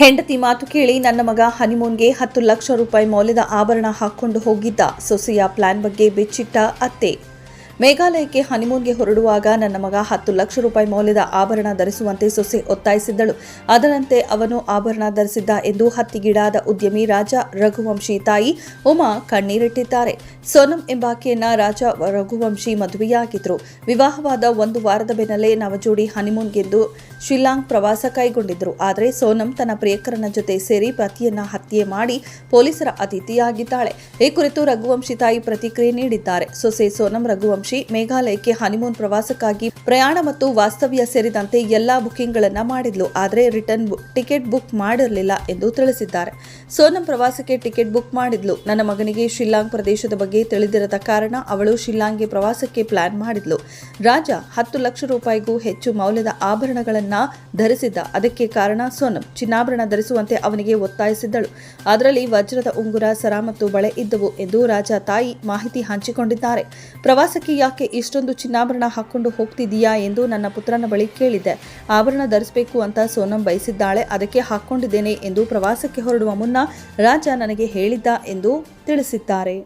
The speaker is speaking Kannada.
ಹೆಂಡತಿ ಮಾತು ಕೇಳಿ ನನ್ನ ಮಗ ಹನಿಮೂನ್ಗೆ ಹತ್ತು ಲಕ್ಷ ರೂಪಾಯಿ ಮೌಲ್ಯದ ಆಭರಣ ಹಾಕೊಂಡು ಹೋಗಿದ್ದ ಸೊಸೆಯ ಪ್ಲಾನ್ ಬಗ್ಗೆ ಬೆಚ್ಚಿಟ್ಟ ಅತ್ತೆ. ಮೇಘಾಲಯಕ್ಕೆ ಹನಿಮೂನ್ಗೆ ಹೊರಡುವಾಗ ನನ್ನ ಮಗ ಹತ್ತು ಲಕ್ಷ ರೂಪಾಯಿ ಮೌಲ್ಯದ ಆಭರಣ ಧರಿಸುವಂತೆ ಸೊಸೆ ಒತ್ತಾಯಿಸಿದ್ದಳು. ಅದರಂತೆ ಅವನು ಆಭರಣ ಧರಿಸಿದ್ದ ಎಂದು ಹತ್ತಿಗೀಡಾದ ಉದ್ಯಮಿ ರಾಜ ರಘುವಂಶಿ ತಾಯಿ ಉಮಾ ಕಣ್ಣೀರಿಟ್ಟಿದ್ದಾರೆ. ಸೋನಂ ಎಂಬಾಕೆಯನ್ನ ರಾಜ ರಘುವಂಶಿ ಮದುವೆಯಾಗಿದ್ರು. ವಿವಾಹವಾದ ಒಂದು ವಾರದ ಬೆನ್ನಲ್ಲೇ ನವಜೋಡಿ ಹನಿಮೂನ್ಗೆಂದು ಶಿಲ್ಲಾಂಗ್ ಪ್ರವಾಸ ಕೈಗೊಂಡಿದ್ರು. ಆದರೆ ಸೋನಂ ತನ್ನ ಪ್ರಿಯಕರನ ಜೊತೆ ಸೇರಿ ಪತಿಯನ್ನ ಹತ್ಯೆ ಮಾಡಿ ಪೊಲೀಸರ ಅತಿಥಿಯಾಗಿದ್ದಾಳೆ. ಈ ಕುರಿತು ರಘುವಂಶಿ ತಾಯಿ ಪ್ರತಿಕ್ರಿಯೆ ನೀಡಿದ್ದಾರೆ. ಸೊಸೆ ಸೋನಂ ರಘುವಂಶಿ ಮೇಘಾಲಯಕ್ಕೆ ಹನಿಮೂನ್ ಪ್ರವಾಸಕ್ಕಾಗಿ ಪ್ರಯಾಣ ಮತ್ತು ವಾಸ್ತವ್ಯ ಸೇರಿದಂತೆ ಎಲ್ಲಾ ಬುಕಿಂಗ್ಗಳನ್ನ ಮಾಡಿದ್ಲು. ಆದರೆ ರಿಟರ್ನ್ ಟಿಕೆಟ್ ಬುಕ್ ಮಾಡಿರಲಿಲ್ಲ ಎಂದು ತಿಳಿಸಿದ್ದಾರೆ. ಸೋನಂ ಪ್ರವಾಸಕ್ಕೆ ಟಿಕೆಟ್ ಬುಕ್ ಮಾಡಿದ್ಲು. ನನ್ನ ಮಗನಿಗೆ ಶಿಲ್ಲಾಂಗ್ ಪ್ರದೇಶದ ಬಗ್ಗೆ ತಿಳಿದಿರದ ಕಾರಣ ಅವಳು ಶಿಲ್ಲಾಂಗ್ಗೆ ಪ್ರವಾಸಕ್ಕೆ ಪ್ಲಾನ್ ಮಾಡಿದ್ಲು. ರಾಜ ಹತ್ತು ಲಕ್ಷ ರೂಪಾಯಿಗೂ ಹೆಚ್ಚು ಮೌಲ್ಯದ ಆಭರಣಗಳನ್ನ ಧರಿಸಿದ್ದ. ಅದಕ್ಕೆ ಕಾರಣ ಸೋನಂ ಚಿನ್ನಾಭರಣ ಧರಿಸುವಂತೆ ಅವನಿಗೆ ಒತ್ತಾಯಿಸಿದ್ದಳು. ಅದರಲ್ಲಿ ವಜ್ರದ ಉಂಗುರ, ಸರ ಮತ್ತು ಬಳೆ ಇದ್ದವು ಎಂದು ರಾಜ ತಾಯಿ ಮಾಹಿತಿ ಹಂಚಿಕೊಂಡಿದ್ದಾರೆ. ಪ್ರವಾಸಕ್ಕೆ ಯಾಕೆ ಇಷ್ಟೊಂದು ಚಿನ್ನಾಭರಣ ಹಾಕೊಂಡು ಹೋಗ್ತಿದೀಯಾ ಎಂದು ನನ್ನ ಪುತ್ರನ ಬಳಿ ಕೇಳಿದೆ. ಆಭರಣ ಧರಿಸಬೇಕು ಅಂತ ಸೋನಂ ಬಯಸಿದ್ದಾಳೆ. ಅದಕ್ಕೆ ಹಾಕೊಂಡಿದ್ದೇನೆ ಎಂದು ಪ್ರವಾಸಕ್ಕೆ ಹೊರಡುವ ಮುನ್ನ ರಾಜ ನನಗೆ ಹೇಳಿದ್ದ ಎಂದು ತಿಳಿಸಿದ್ದಾರೆ.